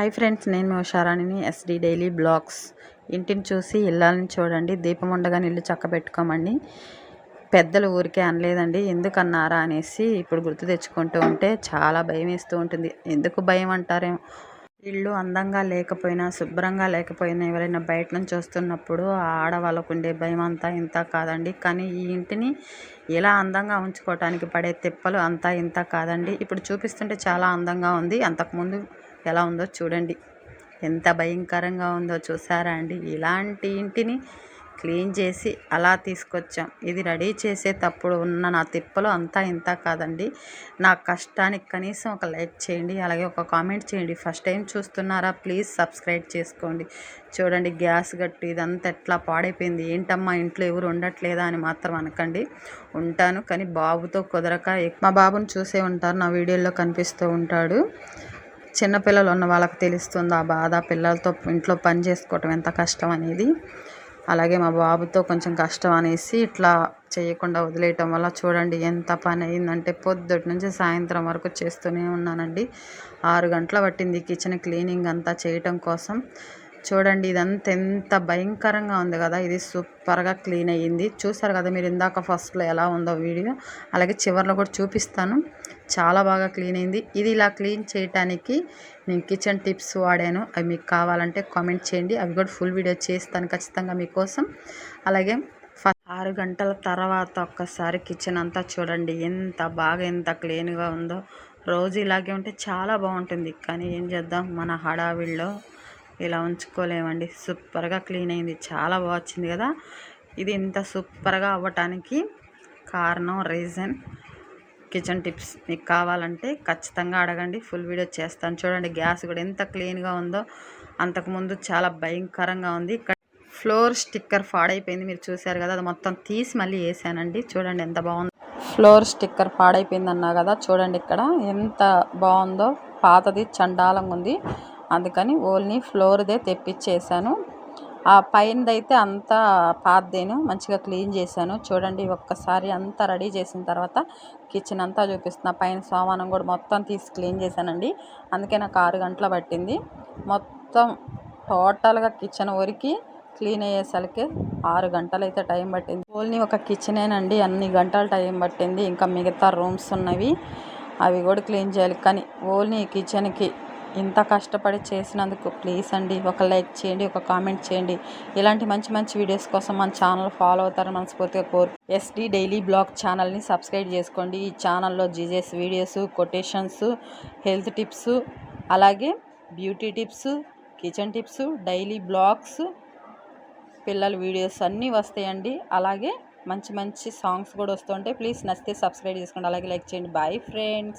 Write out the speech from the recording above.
Hi friends నేను మీ ఉషారాణిని. ఎస్డి డైలీ బ్లాగ్స్ ఇంటిని చూసి ఇళ్ళని చూడండి దీపం ఉండగానే ఇల్లు చక్క పెట్టుకోమండి పెద్దలు ఊరికే అనలేదండి ఎందుకన్నారా అనేసి ఇప్పుడు గుర్తు తెచ్చుకుంటూ ఉంటే చాలా భయం వేస్తూ ఉంటుంది. ఎందుకు భయం అంటారేమో? ఇల్లు అందంగా లేకపోయినా శుభ్రంగా లేకపోయినా ఎవరైనా బయట నుంచి వస్తున్నప్పుడు ఆడవాళ్ళకు ఉండే భయం అంతా ఇంత కాదండి. కానీ ఈ ఇంటిని ఎలా అందంగా ఉంచుకోవటానికి పడే తిప్పలు అంతా ఇంత కాదండి. ఇప్పుడు చూపిస్తుంటే చాలా అందంగా ఉంది. అంతకుముందు ఎలా ఉందో చూడండి. ఎంత భయంకరంగా ఉందో చూసారా అండి? ఇలాంటి ఇంటిని క్లీన్ చేసి అలా తీసుకొచ్చాం. ఇది రెడీ చేసేటప్పుడు ఉన్న నా తిప్పలు అంతా ఇంత కాదండి. నా కష్టానికి కనీసం ఒక లైక్ చేయండి అలాగే ఒక కామెంట్ చేయండి. ఫస్ట్ టైం చూస్తున్నారా? ప్లీజ్ సబ్స్క్రైబ్ చేసుకోండి. చూడండి గ్యాస్ గట్టి ఇదంతా ఎట్లా పాడైపోయింది. ఏంటమ్మా ఇంట్లో ఎవరు ఉండట్లేదా అని మాత్రం అనకండి. ఉంటాను కానీ బాబుతో కుదరక మా బాబుని చూసే ఉంటారు నా వీడియోలో కనిపిస్తూ ఉంటాడు. చిన్నపిల్లలు ఉన్న వాళ్ళకి తెలుస్తుంది? ఆ బాధ పిల్లలతో ఇంట్లో పని చేసుకోవటం ఎంత కష్టం అనేది. అలాగే మా బాబుతో కొంచెం కష్టం అనేసి ఇట్లా చేయకుండా వదిలేయటం వల్ల చూడండి ఎంత పని అయిందంటే పొద్దుటి నుంచి సాయంత్రం వరకు చేస్తూనే ఉన్నానండి. ఆరు గంటల పట్టింది కిచెన్ క్లీనింగ్ అంతా చేయటం కోసం. చూడండి ఇదంతా ఎంత భయంకరంగా ఉంది కదా. ఇది సూపర్గా క్లీన్ అయ్యింది. చూసారు కదా మీరు ఇందాక ఫస్ట్లో ఎలా ఉందో వీడియో. అలాగే చివరిలో కూడా చూపిస్తాను. చాలా బాగా క్లీన్ అయింది. ఇది ఇలా క్లీన్ చేయటానికి నేను కిచెన్ టిప్స్ వాడాను. అవి మీకు కావాలంటే కామెంట్ చేయండి. అవి కూడా ఫుల్ వీడియో చేస్తాను ఖచ్చితంగా మీకోసం. అలాగే ఆరు గంటల తర్వాత ఒక్కసారి కిచెన్ అంతా చూడండి. ఎంత బాగా ఎంత క్లీన్గా ఉందో. రోజు ఇలాగే ఉంటే చాలా బాగుంటుంది. కానీ ఏం చేద్దాం? మన హడావిడిలో ఇలా ఉంచుకోలేమండి. సూపర్గా క్లీన్ అయింది. చాలా బాగా వచ్చింది కదా. ఇది ఇంత సూపర్గా అవ్వటానికి కారణం రీజన్ కిచెన్ టిప్స్ మీకు కావాలంటే ఖచ్చితంగా అడగండి. ఫుల్ వీడియో చేస్తాను. చూడండి గ్యాస్ కూడా ఎంత క్లీన్గా ఉందో. అంతకుముందు చాలా భయంకరంగా ఉంది. ఇక్కడ ఫ్లోర్ స్టిక్కర్ పాడైపోయింది. మీరు చూసారు కదా అది మొత్తం తీసి మళ్ళీ వేసానండి. చూడండి ఎంత బాగుంది. ఫ్లోర్ స్టిక్కర్ పాడైపోయింది అన్నా కదా. చూడండి ఇక్కడ ఎంత బాగుందో. పాతది చండాలంగా ఉంది. అందుకని ఓన్లీ ఫ్లోర్దే తెప్పించేసాను ఆ పైనదైతే అంతా పాతదేను మంచిగా క్లీన్ చేశాను. చూడండి ఒక్కసారి అంతా రెడీ చేసిన తర్వాత కిచెన్ అంతా చూపిస్తున్నా. పైన సామానం కూడా మొత్తం తీసి క్లీన్ చేశానండి. అందుకే నాకు ఆరు గంటలు పట్టింది. మొత్తం టోటల్గా కిచెన్ వరకు క్లీన్ అయ్యేసరికి ఆరు గంటలు అయితే టైం పట్టింది. ఓన్లీ ఒక కిచెనేనండి. అన్ని గంటలు టైం పట్టింది. ఇంకా మిగతా రూమ్స్ ఉన్నవి. అవి కూడా క్లీన్ చేయాలి. కానీ ఓన్లీ కిచెన్కి ఇంత కష్టపడి చేసినందుకు ప్లీజ్ అండి ఒక లైక్ చేయండి ఒక కామెంట్ చేయండి. ఇలాంటి మంచి మంచి వీడియోస్ కోసం మన ఛానల్ ఫాలో అవుతారని మనస్ఫూర్తిగా కోరు ఎస్డి డైలీ బ్లాగ్ ఛానల్ని సబ్స్క్రైబ్ చేసుకోండి. ఈ ఛానల్లో జీజేస్ వీడియోస్ కొటేషన్స్ హెల్త్ టిప్స్ అలాగే beauty tips kitchen tips daily vlogs పిల్లల వీడియోస్ అన్నీ వస్తాయండి. అలాగే మంచి మంచి సాంగ్స్ కూడా వస్తుంటాయి. ప్లీజ్ నచ్చితే సబ్స్క్రైబ్ చేసుకోండి. అలాగే లైక్ చేయండి. Bye friends